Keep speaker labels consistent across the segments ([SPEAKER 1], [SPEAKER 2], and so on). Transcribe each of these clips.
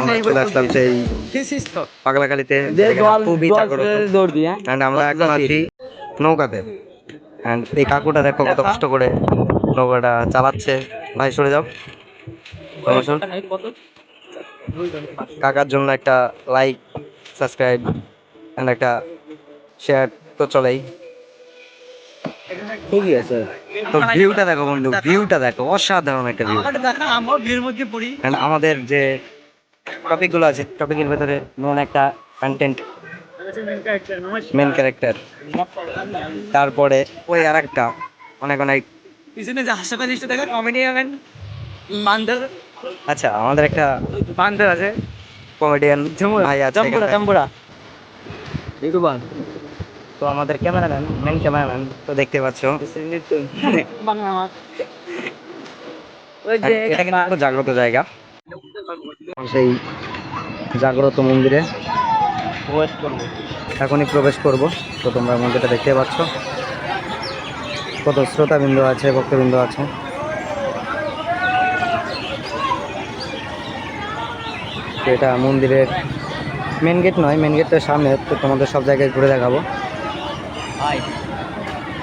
[SPEAKER 1] আমরা চলে আসলাম সেই পাগলাকালিতে খুবই জাগ্রত
[SPEAKER 2] দৌড় দিয়ে।
[SPEAKER 1] And আমরা এখন আছি নৌকাতে। And এই কাকুটা দেখো কত কষ্ট করে নৌকাটা চালাচ্ছে। ভাই সরে যাও। কাকার জন্য একটা লাইক সাবস্ক্রাইব একটা শেয়ার তো চলেই।
[SPEAKER 2] ঠিকই আছে।
[SPEAKER 1] তো ভিউটা দেখো বন্ধু ভিউটা দেখো। অসাধারণ একটা ভিউ আমাদের যে টপিকগুলো আছে টপিকের ভেতরে নন একটা কন্টেন্ট মেন ক্যারেক্টার তারপরে ওই আর একটা অনেক অনেক।
[SPEAKER 2] পিছনে যে হাসপাতাল দেখা কমেডি হবেন বান্দর।
[SPEAKER 1] আচ্ছা আমাদের একটা
[SPEAKER 2] বান্দর আছে।
[SPEAKER 1] কমেডিয়ান ভাই আছে
[SPEAKER 2] জম্বুরা। জম্বুরা।
[SPEAKER 1] তো আমাদের ক্যামেরাম্যান মেন ক্যামেরাম্যান তো দেখতে পাচ্ছ।
[SPEAKER 2] বাংলা মাছ ওই যে
[SPEAKER 1] এটা কিন্তু জাগ্রত জায়গা। সেই জাগ্রত মন্দিরে
[SPEAKER 2] ওয়েট করব।
[SPEAKER 1] এখনই প্রবেশ করব। তো তোমরা মন্দিরটা দেখতে পাচ্ছ। কত শ্রোতাবিন্দু আছে ভক্তবৃন্দ আছে। এটা মন্দিরের মেন গেট নয় মেন গেটটার সামনে তো তোমাদের সব জায়গায় ঘুরে দেখাবো।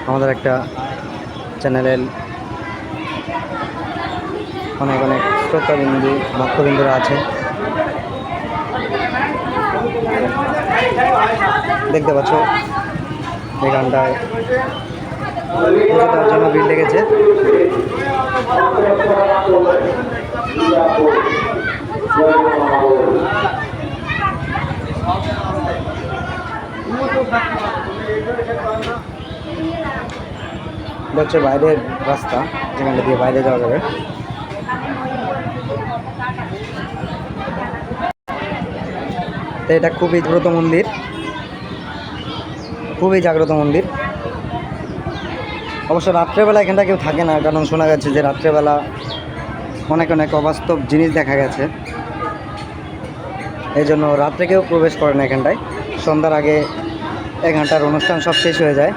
[SPEAKER 1] আমাদের একটা চ্যানেলের অনেক অনেক শ্রোতাবিন্দু ভক্তবিন্দুরা আছে দেখতে পাচ্ছ এখানটায় পুজো দেওয়ার জন্য ভিড় লেগেছে। হচ্ছে বাইরের রাস্তা যেখানটা দিয়ে বাইরে যাওয়া যাবে। তো এটা খুবই জাগ্রত মন্দির। খুবই জাগ্রত মন্দির। অবশ্য রাত্রেবেলা এখানটা কেউ থাকে না, কারণ শোনা গেছে যে রাত্রেবেলা অনেক অনেক অবাস্তব জিনিস দেখা গেছে। এই জন্য রাত্রে কেউ প্রবেশ করে না এখানটায়। সন্ধ্যার আগে এক ঘণ্টার অনুষ্ঠান সব শেষ হয়ে যায়।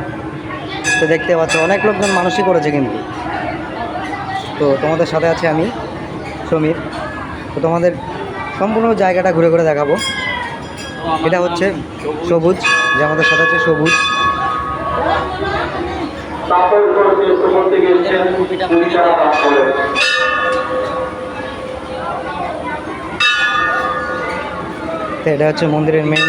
[SPEAKER 1] তো দেখতে পাচ্ছ, অনেক লোকজন মানুষই করেছে কিন্তু। তো তোমাদের সাথে আছে আমি, সমীর। তো তোমাদের সম্পূর্ণ জায়গাটা ঘুরে ঘুরে দেখাবো। এটা হচ্ছে সবুজ যে আমাদের সাথে আছে সবুজ। এটা হচ্ছে মন্দিরের মেন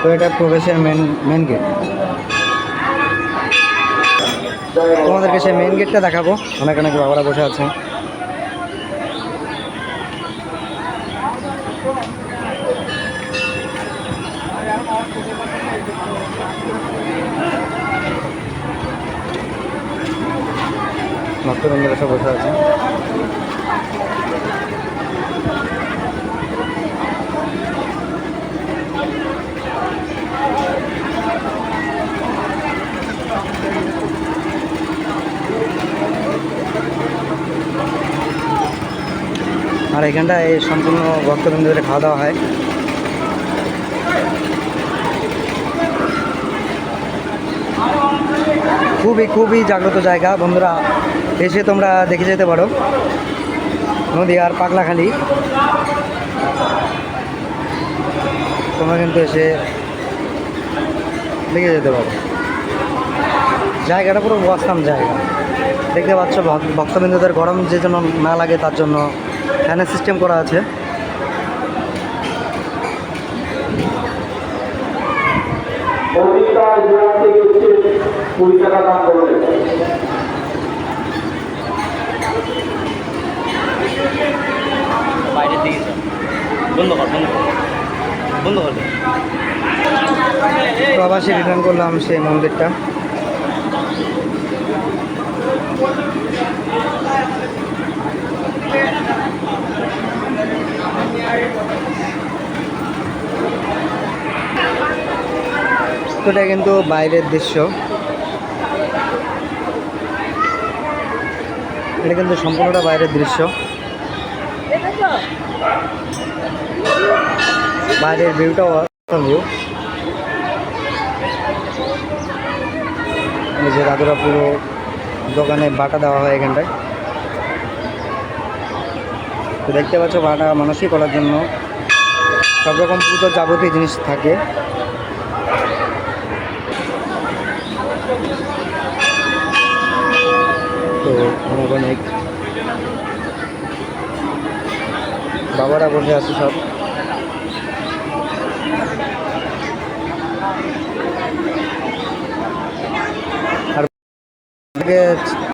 [SPEAKER 1] তো এটা প্রবেশের মেন মেন গেট তোমাদেরকে সেই মেন গেটটা দেখাবো। অনেক অনেক বাবারা বসে আছে। ভক্তবৃন্দরা সব বসে আছে। আর এখানটা এই সম্পূর্ণ ভক্তবৃন্দদের খাওয়া দাওয়া হয়। খুবই খুবই জাগ্রত জায়গা। বন্ধুরা, এসে তোমরা দেখে যেতে পারো। নদী আর পাগলাখালি। তোমরা কিন্তু এসে দেখে যেতে পারো। জায়গাটা পুরো বস্তাম জায়গা। দেখতে পাচ্ছ ভক- ভক্তবৃন্দদের গরম যে জন্য না লাগে তার জন্য ফ্যানের সিস্টেম করা আছে।
[SPEAKER 3] অধিকার কুড়ি টাকা দাম করে
[SPEAKER 2] বাইরের দিকে যা। বন্ধ কর বন্ধ কর। বন্ধ কর।
[SPEAKER 1] প্রবাসী রিটার্ন করলাম সেই মন্দিরটা। এটা কিন্তু বাইরের দৃশ্য। এটা কিন্তু সম্পূর্ণটা বাইরের দৃশ্য। বাইরের ভিউটাও ভিউ এই যে দাদুরা পুরো দোকানে বাটা দেওয়া হয় এখানটায়। তো দেখতে পাচ্ছ, বাটা মানুষই করার জন্য সব রকম পুজোর যাবতীয় জিনিস থাকে। তো অনেক অনেক বাবারা বসে আছে সব। আর